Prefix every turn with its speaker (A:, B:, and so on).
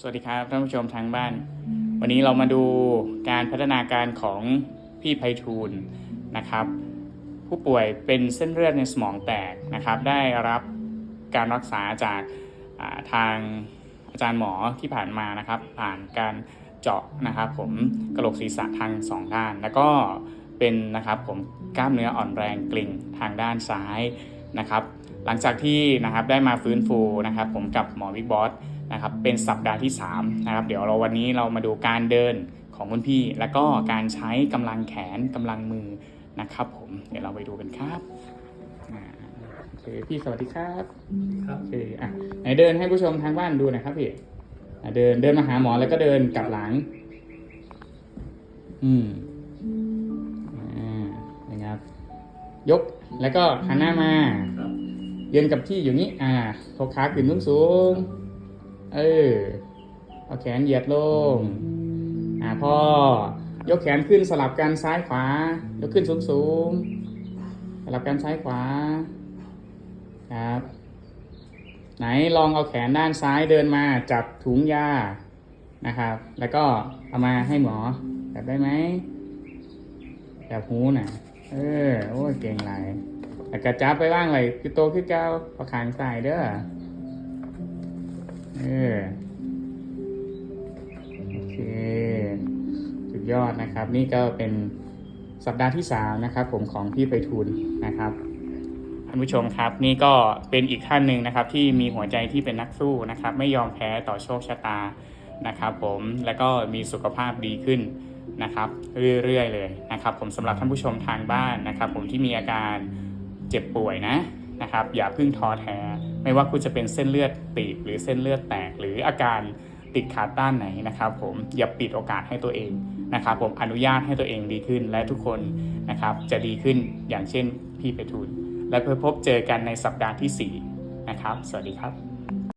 A: สวัสดีครับท่านผู้ชมทางบ้าน วันนี้เรามาดูการพัฒนาการของพี่ไพฑูรย์นะครับ ผู้ป่วยเป็นเส้นเลือดในสมองแตกนะครับ ได้รับการรักษาจากาทางอาจารย์หมอที่ผ่านมานะครับ ผ่านการเจาะนะครับผมกระโหลกศีรษะทางสองด้าน แล้วก็เป็นนะครับผมกล้ามเนื้ออ่อนแรงกลิ่งทางด้านซ้ายนะครับ หลังจากที่นะครับได้มาฟื้นฟูนะครับ ผมกับหมอวิกบอส นะครับเป็นสัปดาห์ที่3นะครับเดี๋ยวเราวันนี้เรามาดูการเดินของคุณพี่ แล้วก็การใช้กำลังแขนกำลังมือนะครับ ผมเดี๋ยวเราไปดูกันครับอ่าโอเคพี่สวัสดีครับ
B: ครับ
A: โอเคอะไหนเดินให้ผู้ชมทางบ้านดูหน่อยครับพี่อะเดินเดินมาหาหมอแล้วก็เดินกลับหลัง อืมอ่านะครับ ยกแล้วก็หันหน้ามา
B: ครับ
A: ยืนกับที่อยู่นี้ อ่าทกขาขึ้นสูงสูงๆ เออเอาแขนเหยียดลง อ่าพ่อยกแขนขึ้นสลับกันซ้ายขวา ยกขึ้นสูงสูงๆสลับกันซ้ายขวา ครับ ไหนลองเอาแขนด้านซ้ายเดินมาจับถุงยา นะครับ แล้วก็เอามาให้หมอแบบได้ไหมแบบหูน่ะ เออ โอ้ยเก่งหลายแต่กระจับไปบ้างเลยคือโตขึ้นเก้าประคางใส่เด้อ เออโอเคสุดยอดนะครับ นี่ก็เป็นสัปดาห์ที่สามนะครับ ผมของพี่ไปทูลนะครับท่านผู้ชมครับ นี่ก็เป็นอีกท่านหนึ่งนะครับ ที่มีหัวใจที่เป็นนักสู้นะครับ ไม่ยอมแพ้ต่อโชคชะตานะครับ ผมแล้วก็มีสุขภาพดีขึ้นนะครับ เรื่อยๆเลยนะครับ ผมสำหรับท่านผู้ชมทางบ้านนะครับ ผมที่มีอาการเจ็บป่วยนะ นะครับ อย่าเพิ่งท้อแท้ ไม่ว่าคุณจะเป็นเส้นเลือดตีบหรือเส้นเลือดแตก หรืออาการติดขาดด้านไหนนะครับผมอย่าปิดโอกาสให้ตัวเองนะครับผมอนุญาตให้ตัวเองดีขึ้นและทุกคนนะครับจะดีขึ้นอย่างเช่นพี่ไปทูลและเพื่อพบเจอกันในสัปดาห์ที่ 4 นะครับ สวัสดีครับ